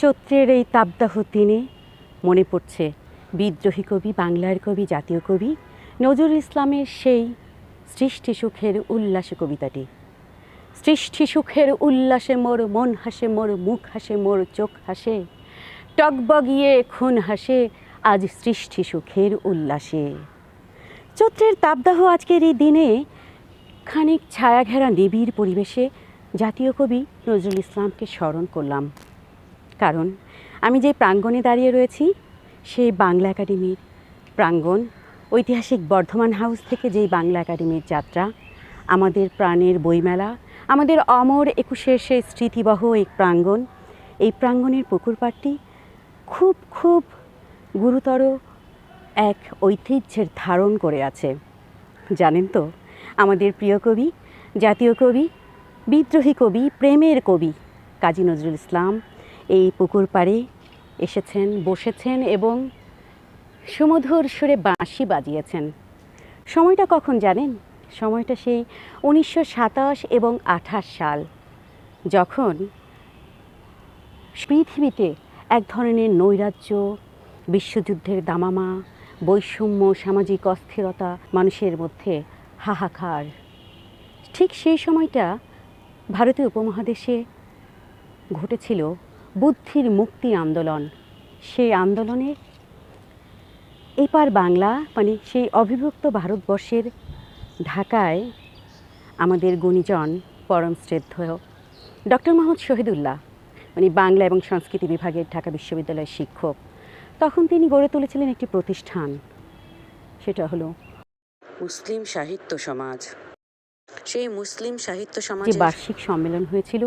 চৈত্রের এই তাপদাহ দিনে মনে পড়ছে বিদ্রোহী কবি, বাংলার কবি, জাতীয় কবি নজরুল ইসলামের সেই সৃষ্টি সুখের উল্লাস কবিতাটি। সৃষ্টি সুখের উল্লাসে মোর মন হাসে, মোর মুখ হাসে, মোর চোখ হাসে টকবগিয়ে খুন হাসে আজ সৃষ্টি সুখের উল্লাসে। চৈত্রের তাপদাহ আজকের এই দিনে খানিক ছায়াঘেরা নিবিড় পরিবেশে জাতীয় কবি নজরুল ইসলামকে স্মরণ করলাম। কারণ আমি যে প্রাঙ্গণে দাঁড়িয়ে রয়েছি, সেই বাংলা একাডেমির প্রাঙ্গণ, ঐতিহাসিক বর্ধমান হাউস থেকে যেই বাংলা একাডেমির যাত্রা, আমাদের প্রাণের বইমেলা, আমাদের অমর একুশের সেই স্মৃতিবহ এই প্রাঙ্গণ, এই প্রাঙ্গণের পুকুর পাড়টি খুব খুব গুরুতর এক ঐতিহ্যের ধারণ করে আছে। জানেন তো, আমাদের প্রিয় কবি, জাতীয় কবি, বিদ্রোহী কবি, প্রেমের কবি কাজী নজরুল ইসলাম এই পুকুর পাড়ে এসেছেন, বসেছেন এবং সুমধুর সুরে বাঁশি বাজিয়েছেন। সময়টা কখন জানেন? সময়টা সেই উনিশশো সাতাশ এবং আঠাশ সাল, যখন পৃথিবীতে এক ধরনের নৈরাজ্য, বিশ্বযুদ্ধের দামামা, বৈষম্য, সামাজিক অস্থিরতা মানুষের মধ্যে হাহাকার। ঠিক সেই সময়টা ভারতীয় উপমহাদেশে ঘটেছিল বুদ্ধির মুক্তি আন্দোলন। সেই আন্দোলনে এপার বাংলা মানে সেই অবিভক্ত ভারতবর্ষের ঢাকায় আমাদের গুণীজন পরম শ্রদ্ধেয় ডক্টর মোহাম্মদ শহীদুল্লাহ মানে বাংলা এবং সংস্কৃতি বিভাগের ঢাকা বিশ্ববিদ্যালয়ের শিক্ষক। তখন তিনি গড়ে তুলেছিলেন একটি প্রতিষ্ঠান সেটা হলো মুসলিম সাহিত্য সমাজ। সেই মুসলিম সাহিত্য যে সমাজের বার্ষিক সম্মেলন হয়েছিল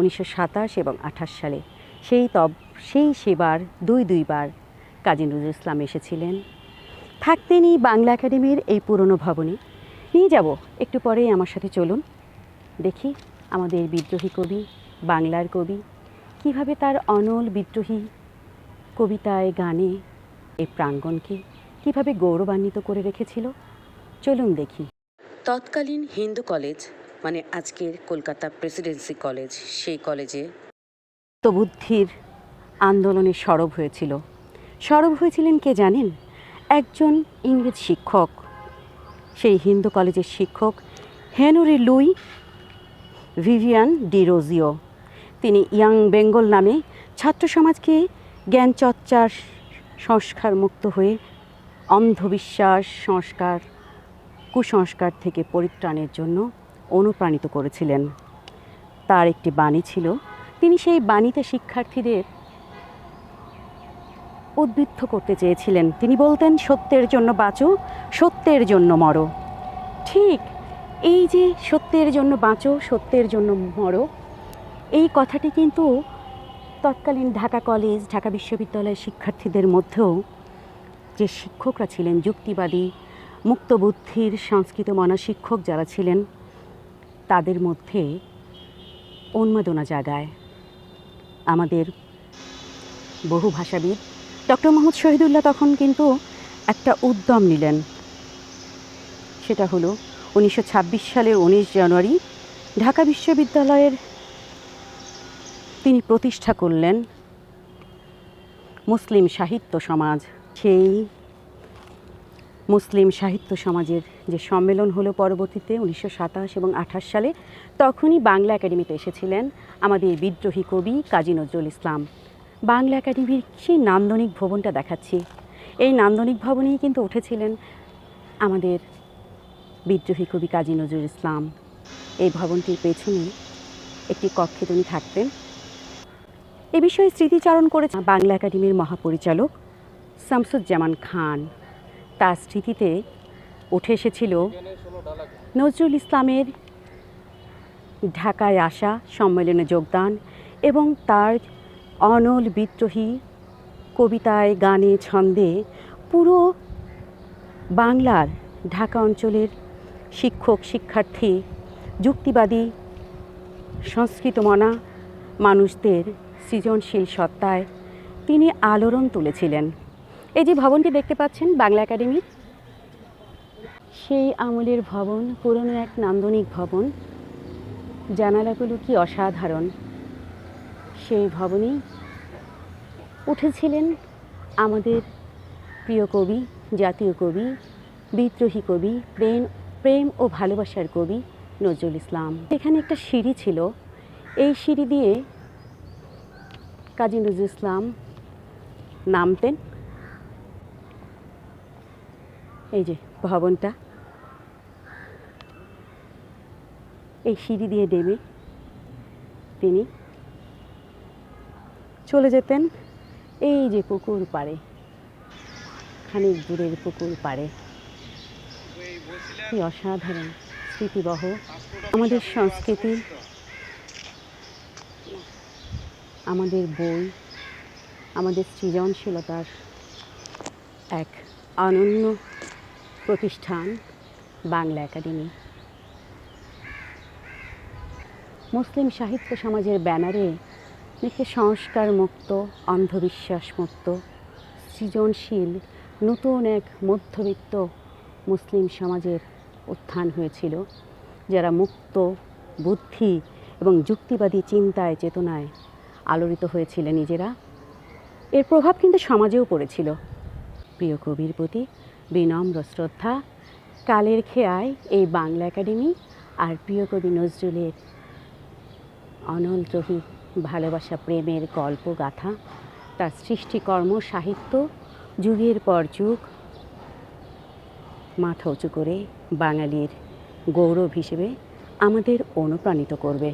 উনিশশো সাতাশ এবং আঠাশ সালে। সেই তব, সেই সেবার দুই দুইবার কাজী নজরুল ইসলাম এসেছিলেন। থাকতেনই বাংলা একাডেমির এই পুরনো ভবনে। নিয়ে যাব, একটু পরেই আমার সাথে চলুন। দেখি আমাদের বিদ্রোহী কবি, বাংলার কবি, কীভাবে তার অনল বিদ্রোহী কবিতায় গানে এই প্রাঙ্গণকে কীভাবে গৌরবান্বিত করে রেখেছিল। চলুন দেখি। তৎকালীন হিন্দু কলেজ মানে আজকের কলকাতা প্রেসিডেন্সি কলেজ, সেই কলেজে বুদ্ধির আন্দোলনে সরব হয়েছিল। সরব হয়েছিলেন কে জানেন? একজন ইংরেজ শিক্ষক, সেই হিন্দু কলেজের শিক্ষক হেনরি লুই ভিভিয়ান ডিরোজিও তিনি ইয়াং বেঙ্গল নামে ছাত্র সমাজকে জ্ঞান চর্চার সংস্কার মুক্ত হয়ে অন্ধবিশ্বাস সংস্কার, কুসংস্কার থেকে পরিত্রাণের জন্য অনুপ্রাণিত করেছিলেন। তার একটি বাণী ছিল, তিনি সেই বাণীতে শিক্ষার্থীদের উদ্বুদ্ধ করতে চেয়েছিলেন। তিনি বলতেন, সত্যের জন্য বাঁচো, সত্যের জন্য মরো। ঠিক এই যে, সত্যের জন্য বাঁচো, সত্যের জন্য মরো, এই কথাটি কিন্তু তৎকালীন ঢাকা কলেজ, ঢাকা বিশ্ববিদ্যালয়ের শিক্ষার্থীদের মধ্যেও যে শিক্ষকরা ছিলেন, যুক্তিবাদী, মুক্তবুদ্ধির সংস্কৃত মনা শিক্ষক যারা ছিলেন তাদের মধ্যে উন্মাদনা জাগায়। আমাদের বহু ভাষাবিদ, ডক্টর মোহাম্মদ শহীদুল্লাহ তখন কিন্তু একটা উদ্যম নিলেন। সেটা হলো উনিশশো ছাব্বিশ সালের উনিশ জানুয়ারি ঢাকা বিশ্ববিদ্যালয়ের তিনি প্রতিষ্ঠা করলেন মুসলিম সাহিত্য সমাজ। সেই মুসলিম সাহিত্য সমাজের যে সম্মেলন হলো পরবর্তীতে উনিশশো সাতাশ এবং আঠাশ সালে, তখনই বাংলা একাডেমিতে এসেছিলেন আমাদের বিদ্রোহী কবি কাজী নজরুল ইসলাম। বাংলা একাডেমির সেই নান্দনিক ভবনটা দেখাচ্ছি। এই নান্দনিক ভবনেই কিন্তু উঠেছিলেন আমাদের বিদ্রোহী কবি কাজী নজরুল ইসলাম। এই ভবনটির পেছনে একটি কক্ষে তিনি থাকতেন। এ বিষয়ে স্মৃতিচারণ করেছেন বাংলা একাডেমির মহাপরিচালক শামসুজ্জামান খান। তার স্মৃতিতে উঠে এসেছিল নজরুল ইসলামের ঢাকায় আসা সম্মেলনে যোগদান এবং তার অনল বিদ্রোহী কবিতায় গানে ছন্দে পুরো বাংলার ঢাকা অঞ্চলের শিক্ষক, শিক্ষার্থী, যুক্তিবাদী সংস্কৃতমনা মানুষদের সৃজনশীল সত্তায় তিনি আলোড়ন তুলেছিলেন। এই যে ভবনটি দেখতে পাচ্ছেন, বাংলা একাডেমির সেই আমলের ভবন, পুরনো এক নান্দনিক ভবন। জানালাগুলো কি অসাধারণ। সেই ভবনেই উঠেছিলেন আমাদের প্রিয় কবি, জাতীয় কবি, বিদ্রোহী কবি, প্রেম প্রেম ও ভালোবাসার কবি নজরুল ইসলাম। এখানে একটা সিঁড়ি ছিল। এই সিঁড়ি দিয়ে কাজী নজরুল ইসলাম নামতেন। এই যে ভবনটা। এই সিঁড়ি দিয়ে নেমে তিনি চলে যেতেন এই যে পুকুর পাড়ে, খানিক দূরের পুকুর পাড়ে। কি অসাধারণ স্মৃতিবহ আমাদের সংস্কৃতি, আমাদের বই, আমাদের সৃজনশীলতার এক অনন্য প্রতিষ্ঠান, বাংলা একাডেমি। মুসলিম সাহিত্য সমাজের ব্যানারে লিখে সংস্কার মুক্ত অন্ধবিশ্বাস মুক্ত সৃজনশীল, নতুন এক মধ্যবিত্ত মুসলিম সমাজের উত্থান হয়েছিল, যারা মুক্ত, বুদ্ধি এবং যুক্তিবাদী চিন্তায়, চেতনায় আলোড়িত হয়েছিল নিজেরা। এর প্রভাব কিন্তু সমাজেও পড়েছিল। প্রিয় কবির প্রতি বিনম্র শ্রদ্ধা, কালের খেয়ায় এই বাংলা একাডেমি আর প্রিয় কবি নজরুলের অনলদ্রোহী ভালোবাসা, প্রেমের গল্প গাথা, তার সৃষ্টিকর্ম সাহিত্য, যুগের পর যুগ, মাথা উঁচু করে বাঙালির গৌরব হিসেবে আমাদের অনুপ্রাণিত করবে।